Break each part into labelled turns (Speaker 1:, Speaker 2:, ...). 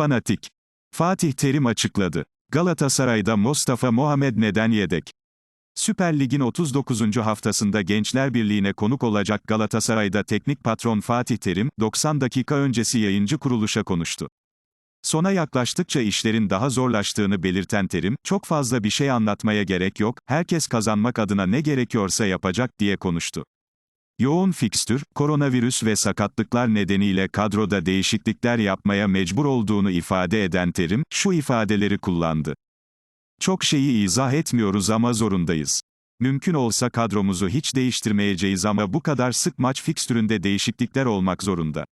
Speaker 1: Fanatik. Fatih Terim açıkladı. Galatasaray'da Mustafa Muhammed neden yedek? Süper Lig'in 39. haftasında Gençler Birliği'ne konuk olacak Galatasaray'da teknik patron Fatih Terim, 90 dakika öncesi yayıncı kuruluşa konuştu. Sona yaklaştıkça işlerin daha zorlaştığını belirten Terim, çok fazla bir şey anlatmaya gerek yok, herkes kazanmak adına ne gerekiyorsa yapacak diye konuştu. Yoğun fikstür, koronavirüs ve sakatlıklar nedeniyle kadroda değişiklikler yapmaya mecbur olduğunu ifade eden Terim, şu ifadeleri kullandı. Çok şeyi izah etmiyoruz ama zorundayız. Mümkün olsa kadromuzu hiç değiştirmeyeceğiz ama bu kadar sık maç fikstüründe değişiklikler olmak zorunda.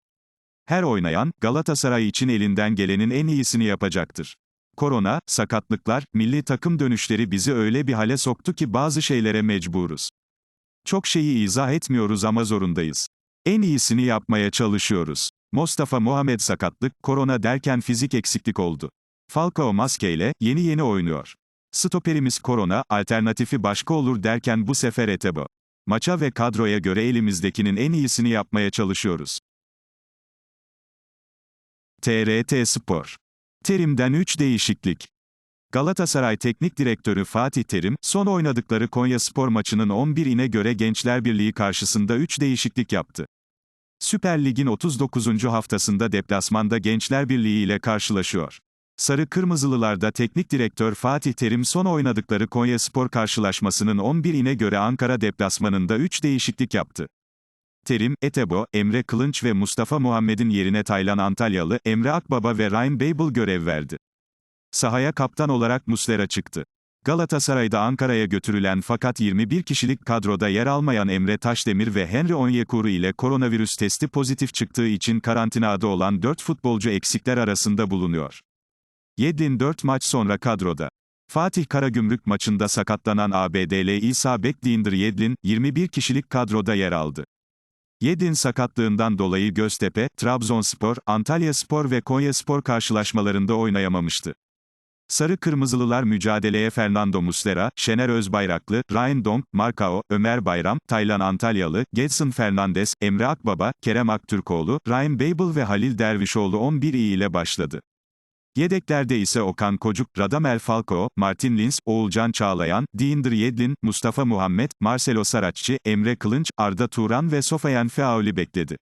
Speaker 1: Her oynayan, Galatasaray için elinden gelenin en iyisini yapacaktır. Korona, sakatlıklar, milli takım dönüşleri bizi öyle bir hale soktu ki bazı şeylere mecburuz. Çok şeyi izah etmiyoruz ama zorundayız. En iyisini yapmaya çalışıyoruz. Mustafa Muhammed sakatlık, korona derken fizik eksiklik oldu. Falcao maskeyle, yeni yeni oynuyor. Stoperimiz korona, alternatifi başka olur derken bu sefer Etebo. Maça ve kadroya göre elimizdekinin en iyisini yapmaya çalışıyoruz. TRT Spor. Terim'den 3 değişiklik. Galatasaray Teknik Direktörü Fatih Terim, son oynadıkları Konya Spor maçının 11'ine göre Gençler Birliği karşısında 3 değişiklik yaptı. Süper Lig'in 39. haftasında deplasmanda Gençler Birliği ile karşılaşıyor. Sarı Kırmızılılarda teknik direktör Fatih Terim son oynadıkları Konya Spor karşılaşmasının 11'ine göre Ankara deplasmanında 3 değişiklik yaptı. Terim, Etebo, Emre Kılınç ve Mustafa Muhammed'in yerine Taylan Antalyalı, Emre Akbaba ve Ryan Babel görev verdi. Sahaya kaptan olarak Muslera çıktı. Galatasaray'da Ankara'ya götürülen fakat 21 kişilik kadroda yer almayan Emre Taşdemir ve Henry Onyekuru ile koronavirüs testi pozitif çıktığı için karantinada olan 4 futbolcu eksikler arasında bulunuyor. Yedlin 4 maç sonra kadroda. Fatih Karagümrük maçında sakatlanan ABD'li İsa Bekdiğindir Yedlin, 21 kişilik kadroda yer aldı. Yedlin sakatlığından dolayı Göztepe, Trabzonspor, Antalya Spor ve Konya Spor karşılaşmalarında oynayamamıştı. Sarı Kırmızılılar mücadeleye Fernando Muslera, Şener Özbayraklı, Ryan Dong, Markao, Ömer Bayram, Taylan Antalyalı, Gedson Fernandes, Emre Akbaba, Kerem Aktürkoğlu, Ryan Babel ve Halil Dervişoğlu 11 iyi ile başladı. Yedeklerde ise Okan Kocuk, Radamel Falcao, Martin Lins, Oğulcan Çağlayan, Diindir Yedlin, Mustafa Muhammed, Marcelo Saratçı, Emre Kılınç, Arda Turan ve Sofayan Feauli bekledi.